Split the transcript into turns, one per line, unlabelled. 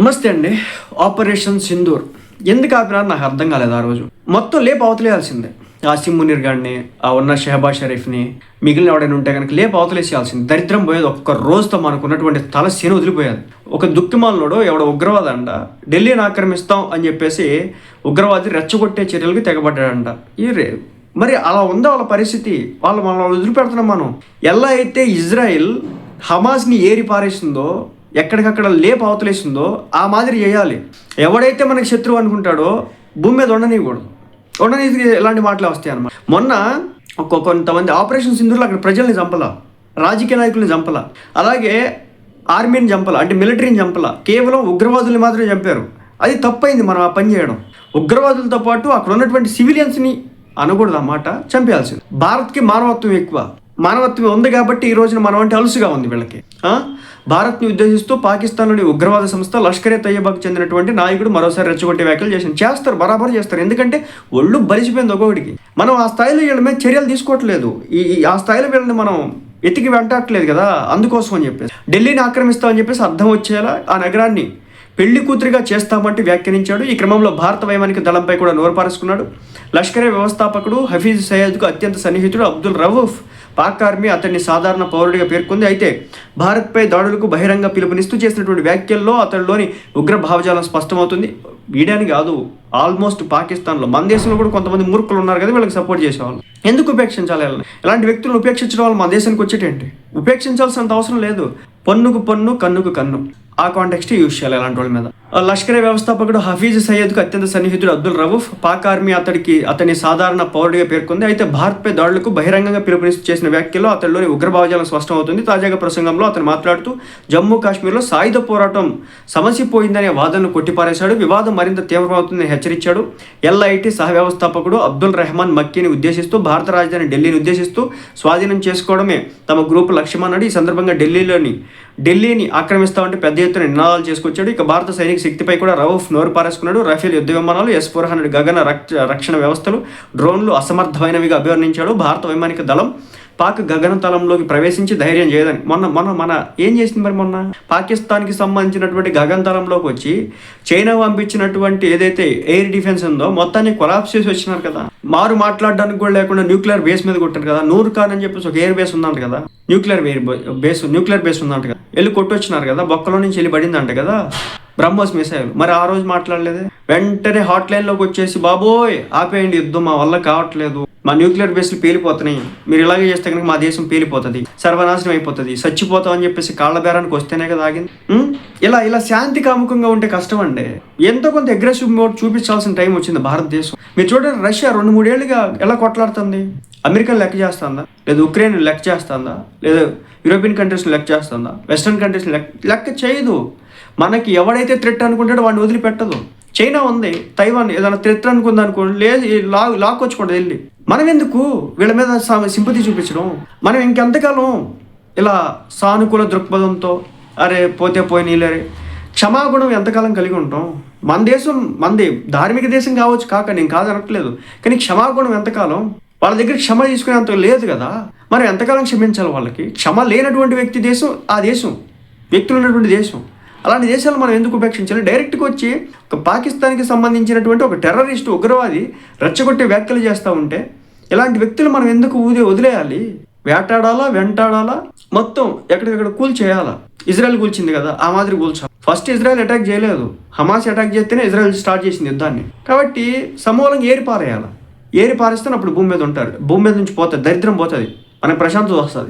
నమస్తే అండి. ఆపరేషన్ సింధూర్. ఎందుకు ఆపినారు నాకు అర్థం కాలేదు ఆ రోజు. మొత్తం లేపు అవతలేయాల్సిందే. ఆసిమ్ మునీర్ గారిని ఆ ఉన్న షెహబాజ్ షరీఫ్ని మిగిలిన ఎవడైనా ఉంటే కనుక లేపు అవతలేసేయాల్సింది. దరిద్రం పోయేది ఒక్క రోజుతో మనకు ఉన్నటువంటి తల శని వదిలిపోయేది. ఒక దుక్కిమాలనుడు ఎవడ ఉగ్రవాద అంట ఢిల్లీని ఆక్రమిస్తాం అని చెప్పేసి ఉగ్రవాది రెచ్చగొట్టే చర్యలకు తెగబడ్డాడంట. ఈ రే మరి అలా ఉందా వాళ్ళ పరిస్థితి? వాళ్ళు మనం వదిలిపెడుతున్నాం మనం. ఎలా అయితే ఇజ్రాయిల్ హమాస్ని ఏరి పారేసిందో ఎక్కడికక్కడ లేపు అవతలేసిందో ఆ మాదిరి చేయాలి. ఎవడైతే మనకి శత్రువు అనుకుంటాడో భూమి మీద ఉండనీయకూడదు. ఉండనీకి ఇలాంటి మాటలు వస్తాయి అనమాట మొన్న ఒక కొంతమంది ఆపరేషన్ సింధుర్లో అక్కడ ప్రజల్ని చంపలా. రాజకీయ నాయకుల్ని చంపలా. అలాగే ఆర్మీని చంపలా. అంటే మిలిటరీని చంపలా. కేవలం ఉగ్రవాదుల్ని మాత్రమే చంపారు. అది తప్పైంది మనం ఆ పని చేయడం. ఉగ్రవాదులతో పాటు అక్కడ ఉన్నటువంటి సివిలియన్స్ని అనకూడదు అన్నమాట చంపేయాల్సింది. భారత్కి మానవత్వం ఎక్కువ. మానవత్వం ఉంది కాబట్టి ఈ రోజున మనం అంటే అలుసుగా ఉంది వీళ్ళకి. భారత్ని ఉద్దేశిస్తూ పాకిస్తాన్లోని ఉగ్రవాద సంస్థ లష్కరే తయ్యబాకు చెందినటువంటి నాయకుడు మరోసారి రెచ్చగొట్టే వ్యాఖ్యలు చేసింది. చేస్తారు బరాబర్ చేస్తారు. ఎందుకంటే ఒళ్ళు బలిసిపోయింది ఒక్కొక్కడికి. మనం ఆ స్థాయిలో వీళ్ళ మీద చర్యలు తీసుకోవట్లేదు. ఈ ఆ స్థాయిలో వీళ్ళని మనం ఎతికి వెంటాడట్లేదు కదా. అందుకోసం అని చెప్పేసి. ఢిల్లీని ఆక్రమిస్తామని చెప్పేసి అర్థం వచ్చేలా ఆ నగరాన్ని పెళ్ళి కూతురిగా చేస్తామంటూ వ్యాఖ్యానించాడు. ఈ క్రమంలో భారత వైమానిక దళంపై కూడా నోరుపారేసుకున్నాడు లష్కరే వ్యవస్థాపకుడు హఫీజ్ సయ్యద్కు అత్యంత సన్నిహితుడు అబ్దుల్ రవూఫ్. పాక్ ఆర్మీ అతన్ని సాధారణ పౌరుడిగా పేర్కొంది. అయితే భారత్పై దాడులకు బహిరంగ పిలుపునిస్తూ చేసినటువంటి వ్యాఖ్యల్లో అతడిలోని ఉగ్ర భావజాలం స్పష్టమవుతుంది. వీడని కాదు ఆల్మోస్ట్ పాకిస్తాన్లో. మన దేశంలో కూడా కొంతమంది మూర్ఖులు ఉన్నారు కదా వీళ్ళకి సపోర్ట్ చేసేవాళ్ళు. ఎందుకు ఉపేక్షించాలి ఇలాంటి వ్యక్తులను ఉపేక్షించడం వల్ల మన దేశానికి వచ్చేటేంటి ఉపేక్షించాల్సినంత అవసరం లేదు. పన్నుకు పన్ను కన్నుకు కన్ను. ఆ కాంటెక్స్ట్ యూజ్ చేయాలి అలాంటి వాళ్ళ మీద. లష్కరే వ్యవస్థాపకుడు హఫీజ్ సయ్యద్కు అత్యంత సన్నిహితుడు అబ్దుల్ రవూఫ్ పాక్ ఆర్మీ అతడికి అతని సాధారణ పౌరుడిగా పేర్కొంది. అయితే భారత్పై దాడులకు బహిరంగంగా పిలుపునిస్తూ చేసిన వ్యాఖ్యలో అతడిలోని ఉగ్రభావజాలం స్పష్టమవుతుంది. తాజాగా ప్రసంగంలో అతను మాట్లాడుతూ జమ్మూ కాశ్మీర్లో సాయుధ పోరాటం సమసిపోయిందనే వాదనను కొట్టిపారేశాడు. వివాదం మరింత తీవ్రమవుతుందని హెచ్చరించాడు. ఎల్ఐటి సహ వ్యవస్థాపకుడు అబ్దుల్ రెహమాన్ మక్కీని ఉద్దేశిస్తూ భారత రాజధాని ఢిల్లీని ఉద్దేశిస్తూ స్వాధీనం చేసుకోవడమే తమ గ్రూపు లక్ష్యమన్నాడు. ఈ సందర్భంగా ఢిల్లీలోని ఢిల్లీని ఆక్రమిస్తామంటే పెద్ద ఎత్తున నినాదాలు చేసుకొచ్చాడు. ఇక భారత సైనిక శక్తిపై కూడా రౌఫ్ నోరు పారేసుకున్నాడు. రఫేల్ యుద్ధ విమానాలు ఎస్ ఫోర్ హండ్రెడ్ గగన రక్ష రక్షణ వ్యవస్థలు డ్రోన్లు అసమర్థమైనవిగా అభివర్ణించాడు. భారత వైమానిక దళం పాక్ గగనతలంలోకి ప్రవేశించి ధైర్యం చేయదని. మొన్న మొన్న మన ఏం చేసింది మరి మొన్న? పాకిస్తాన్కి సంబంధించినటువంటి గగనతలంలోకి వచ్చి చైనా పంపించినటువంటి ఏదైతే ఎయిర్ డిఫెన్స్ ఉందో మొత్తాన్ని కొలాప్స్ చేసి వచ్చినారు కదా. మారు మాట్లాడడానికి కూడా లేకుండా న్యూక్లియర్ బేస్ మీద కొట్టారు కదా. నూరు కాన్ అని చెప్పేసి ఒక ఎయిర్ బేస్ ఉందంట కదా. Nuclear air base nuclear base ఉందంట కదా. వెళ్ళి కొట్టొచ్చినారు కదా. బొక్కలో నుంచి వెళ్ళి పడిందంట కదా. బ్రహ్మోస్ మిసైల్. మరి ఆ రోజు మాట్లాడలేదే? వెంటనే హాట్ లైన్లోకి వచ్చేసి బాబోయ్ ఆపేయండి యుద్ధం మా వల్ల కావట్లేదు. మా న్యూక్లియర్ బేస్లు పేలిపోతున్నాయి. మీరు ఇలాగే చేస్తే కనుక మా దేశం పేలిపోతుంది. సర్వనాశనం అయిపోతుంది. చచ్చిపోతాం అని చెప్పేసి కాళ్ళ బేరానికి వస్తేనే కదా ఆగింది. ఇలా ఇలా శాంతి కాముకంగా ఉంటే కష్టం అండి ఎంతో కొంత అగ్రెసివ్ మోడ్ చూపించాల్సిన టైం వచ్చింది భారతదేశం. మీరు చూడండి రష్యా రెండు మూడేళ్ళుగా ఎలా కొట్లాడుతుంది? అమెరికా లెక్క చేస్తుందా? లేదా ఉక్రెయిన్ లెక్క చేస్తుందా? లేదా యూరోపియన్ కంట్రీస్ లెక్క చేస్తుందా? వెస్ట్రన్ కంట్రీస్ లెక్క లెక్క చేయదు. మనకి ఎవడైతే థ్రెట్ అనుకుంటాడో వాడిని వదిలిపెట్టదు. చైనా ఉంది తైవాన్ ఏదైనా థ్రెట్ అనుకుంది అనుకోండి లేదు లా లాక్కొచ్చుకోండి వెళ్ళి. మనం ఎందుకు వీళ్ళ మీద సింపతి చూపించడం. మనం ఇంకెంతకాలం ఇలా సానుకూల దృక్పథంతో అరే పోతే పోయినీలరే క్షమాగుణం ఎంతకాలం కలిగి ఉంటాం? మన దేశం మనది ధార్మిక దేశం కావచ్చు కాక నేను కాదనట్లేదు. కానీ క్షమాగుణం ఎంతకాలం? వాళ్ళ దగ్గర క్షమ తీసుకునేంత లేదు కదా. మరి ఎంతకాలం క్షమించాలి వాళ్ళకి? క్షమ లేనటువంటి వ్యక్తి దేశం ఆ దేశం వ్యక్తులు ఉన్నటువంటి దేశం. అలాంటి దేశాలు మనం ఎందుకు ఉపేక్షించాలి? డైరెక్ట్గా వచ్చి ఒక పాకిస్తాన్కి సంబంధించినటువంటి ఒక టెర్రరిస్ట్ ఉగ్రవాది రెచ్చగొట్టే వ్యాఖ్యలు చేస్తూ ఉంటే ఇలాంటి వ్యక్తులు మనం ఎందుకు ఊదే వదిలేయాలి? వేటాడాలా వెంటాడాలా? మొత్తం ఎక్కడికక్కడ కూల్ చేయాలా? ఇజ్రాయెల్ కూల్చింది కదా ఆ మాదిరి కూల్చాలి. ఫస్ట్ ఇజ్రాయెల్ అటాక్ చేయలేదు. హమాస్ అటాక్ చేస్తేనే ఇజ్రాయెల్ స్టార్ట్ చేసింది యుద్ధాన్ని. కాబట్టి సమూలంగా ఏరిపారేయాలి? ఏరి పారేస్తే అప్పుడు భూమి మీద ఉంటారు భూమి మీద నుంచి పోతుంది దరిద్రం పోతుంది. మనకి ప్రశాంతత వస్తుంది.